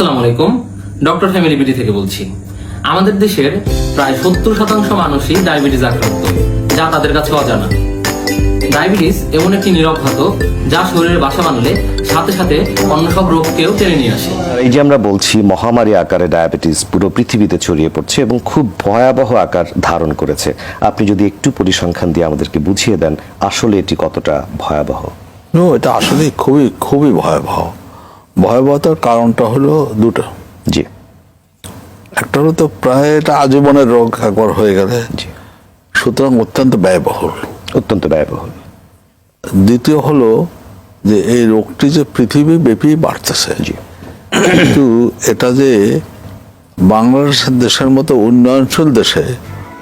আসসালামু আলাইকুম doctor family BD থেকে বলছি। আমাদের দেশের প্রায় সত্তর শতাংশ মানুষই ডায়াবেটিস আক্রান্ত যা তাদের কাছে অজানা। ডায়াবেটিস এমন একটি নীরব ঘাতক যা শরীরে বাসা সাথে সাথে অন্য সব রোগকেও টেনে নিয়ে আসে। এই যে আমরা বলছি মহামারী আকারে ডায়াবেটিস পুরো পৃথিবীতে ছড়িয়ে পড়ছে এবং খুব ভয়াবহ আকার ধারণ করেছে। আপনি যদি একটু পরিসংখ্যান দিয়ে আমাদেরকে বুঝিয়ে দেন আসলে এটি কতটা ভয়াবহ? নো এটা আসলে খুবই খুবই ভয়াবহ। ভয়াবহতার কারণটা হলো দুটো। জি। একটা হলো তো প্রায় এটা আজীবনের রোগ একবার হয়ে গেলে। জি। সুতরাং অত্যন্ত ব্যয়বহুল। অত্যন্ত ব্যয়বহুল। দ্বিতীয় হলো যে এই রোগটি যে পৃথিবী ব্যাপী বাড়তেছে। জি। কিন্তু এটা যে বাংলাদেশ দেশের মতো উন্নয়নশীল দেশে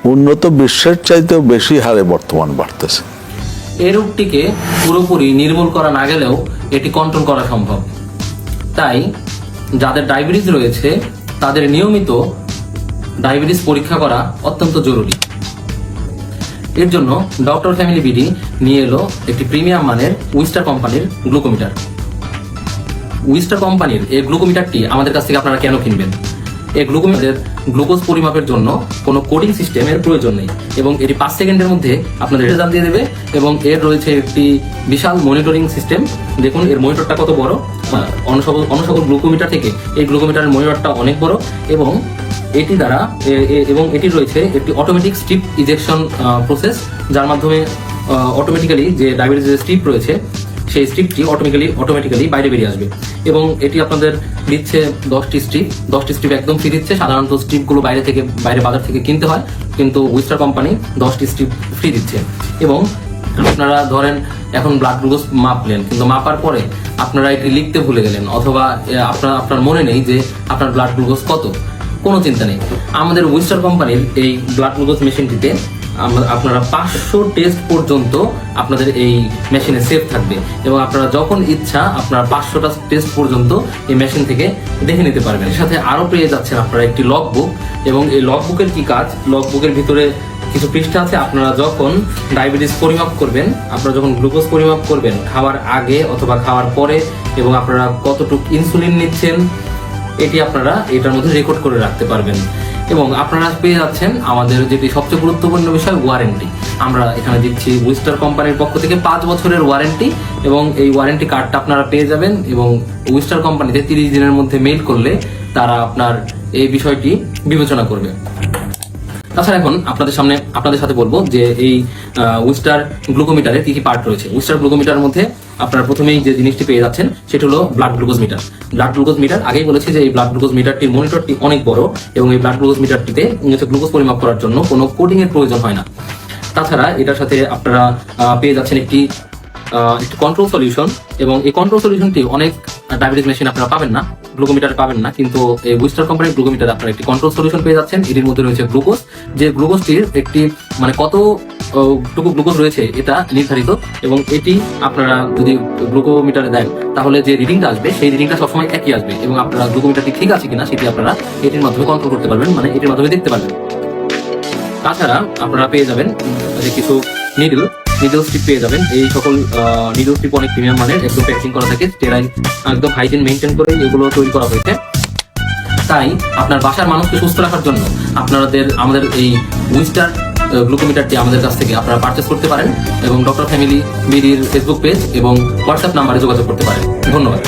উন্নত বিশ্বের চাইতেও বেশি হারে বর্তমান বাড়তেছে। এই রোগটিকে পুরোপুরি নির্মূল করা না গেলেও এটি কন্ট্রোল করা সম্ভব। তাই যাদের ডায়াবেটিস রয়েছে, তাদের নিয়মিত ডায়াবেটিস পরীক্ষা করা অত্যন্ত জরুরি। এর জন্য ডক্টর ফ্যামিলি বিডি নিয়ে এলো একটি প্রিমিয়াম মানের উইস্টার কোম্পানির গ্লুকোমিটার। উইস্টার কোম্পানির এই গ্লুকোমিটারটি আমাদের কাছ থেকে আপনারা কেন কিনবেন? এই গ্লুকোমিটারের গ্লুকোজ পরিমাপের জন্য কোনো কোডিং সিস্টেমের প্রয়োজন নেই। এবং এটি পাঁচ সেকেন্ডের মধ্যে আপনাদের রেজাল্ট দিয়ে দেবে এবং এর রয়েছে একটি বিশাল মনিটরিং সিস্টেম দেখুন এর মনিটরটা কত বড়? আহ, অন্য সকল গ্লুকোমিটার থেকে এই গ্লুকোমিটারের মনিটরটা অনেক বড় এবং এটি দ্বারা এবং এটি রয়েছে একটি অটোমেটিক স্ট্রিপ ইজেকশন প্রসেস যার মাধ্যমে অটোমেটিক্যালি যে ডায়াবেটিসের স্ট্রিপ রয়েছে সেই স্ট্রিপটি অটোমেটিক্যালি অটোমেটিক্যালি বাইরে বেরিয়ে আসবে। এবং এটি আপনাদের দিচ্ছে দশটি স্ট্রিপ। দশটি স্ট্রিপ একদম ফ্রি দিচ্ছে। সাধারণত স্ট্রিপগুলো বাইরে থেকে, বাইরে বাজার থেকে কিনতে হয়। কিন্তু উইস্টার কোম্পানি দশটি স্ট্রিপ ফ্রি দিচ্ছে। এবং আপনারা ধরেন এখন ব্লাড গ্লুকোজ মাপলেন কিন্তু মাপার পরে আপনারা এটি লিখতে ভুলে গেলেন। অথবা আপনার আপনার মনে নেই যে আপনার ব্লাড গ্লুকোজ কত। কোনো চিন্তা নেই। আমাদের উইস্টার কোম্পানির এই ব্লাড গ্লুকোজ মেশিনটিতে আপনারা পাঁচশো টেস্ট পর্যন্ত আপনাদের এই মেশিনে সেভ থাকবে। এবং আপনারা যখন ইচ্ছা, আপনার পাঁচশোটা টেস্ট পর্যন্ত এই মেশিন থেকে দেখে নিতে পারবেন। এর সাথে আরও পেয়ে যাচ্ছেন আপনারা একটি লগ বুক এবং এই লগ বুকের কি কাজ? লগ বুকের ভিতরে কিছু পৃষ্ঠা আছে। আপনারা যখন ডায়াবেটিস পরিমাপ করবেন, আপনারা যখন গ্লুকোজ পরিমাপ করবেন, খাওয়ার আগে অথবা খাওয়ার পরে, এবং আপনারা কতটুকু ইনসুলিন নিচ্ছেন, এটি আপনারা এটার মধ্যে রেকর্ড করে রাখতে পারবেন। এবং আপনারা পেয়ে যাচ্ছেন আমাদের যেটি সবচেয়ে গুরুত্বপূর্ণ বিষয় ওয়ারেন্টি আমরা এখানে দিচ্ছি উইস্টার কোম্পানির পক্ষ থেকে পাঁচ বছরের ওয়ারেন্টি এবং এই ওয়ারেন্টি কার্ডটা আপনারা পেয়ে যাবেন এবং উইস্টার কোম্পানিতে তিরিশ দিনের মধ্যে মেইল করলে তারা আপনার এই বিষয়টি বিবেচনা করবে। তাছাড়া এখন আপনাদের সামনে, আপনাদের সাথে বলব যে এই উইস্টার গ্লুকোমিটারে কি কি পার্ট রয়েছে। উইস্টার গ্লুকোমিটারের মধ্যে আপনারা প্রথমেই যে জিনিসটি পেয়ে যাচ্ছেন, সেটা হলো blood glucose meter blood glucose meter আগেই বলেছি যে এই ব্লাড গ্লুকোজ মিটারটির মনিটরটি অনেক বড় এবং এই ব্লাড গ্লুকোজ মিটারটিতে গ্লুকোজ পরিমাপ করার জন্য কোনো কোডিং এর প্রয়োজন হয় না। তাছাড়া এটার সাথে আপনারা পেয়ে যাচ্ছেন একটি একটি কন্ট্রোল সলিউশন এবং এই কন্ট্রোল সলিউশনটি অনেক ডায়াবেটিস মেশিন আপনারা পাবেন না গ্লুকোমিটার পাবেন না, কিন্তু এই বুস্টার কোম্পানির গ্লুকোমিটার আপনারা একটি কন্ট্রোল সলিউশন পেয়ে যাচ্ছেন। এটির মধ্যে রয়েছে গ্লুকোজ যে গ্লুকোজটির একটি মানে কত টুকু গ্লুকোজ রয়েছে, এটা নির্ধারিত এবং এটি আপনারা যদি গ্লুকোমিটারে দেন, তাহলে যে রিডিংটা আসবে, সেই রিডিংটা সবসময় একই আসবে এবং আপনারা গ্লুকোমিটারটি ঠিক আছে কিনা সেটি আপনারা এটির মাধ্যমে কন্ট্রোল করতে পারবেন মানে এটির মাধ্যমে দেখতে পারবেন। তাছাড়া আপনারা পেয়ে যাবেন যে কিছু নিডল নিডল স্ট্রিপ পেয়ে যাবেন। এই সকল নিডল স্ট্রিপ অনেক প্রিমিয়াম মানের, একদম প্যাকেজিং করা থাকে স্টেরাইল একদম হাইজিন মেনটেন করে এগুলো তৈরি করা হয়েছে। তাই আপনার বাসার মানুষকে সুস্থ রাখার জন্য আপনাদের, আমাদের এই উইস্টার গ্লুকোমিটারটি আমাদের কাছ থেকে আপনারা পারচেস করতে পারেন এবং ডক্টর ফ্যামিলি বিডির ফেসবুক পেজ এবং হোয়াটসঅ্যাপ নাম্বারে যোগাযোগ করতে পারেন। ধন্যবাদ।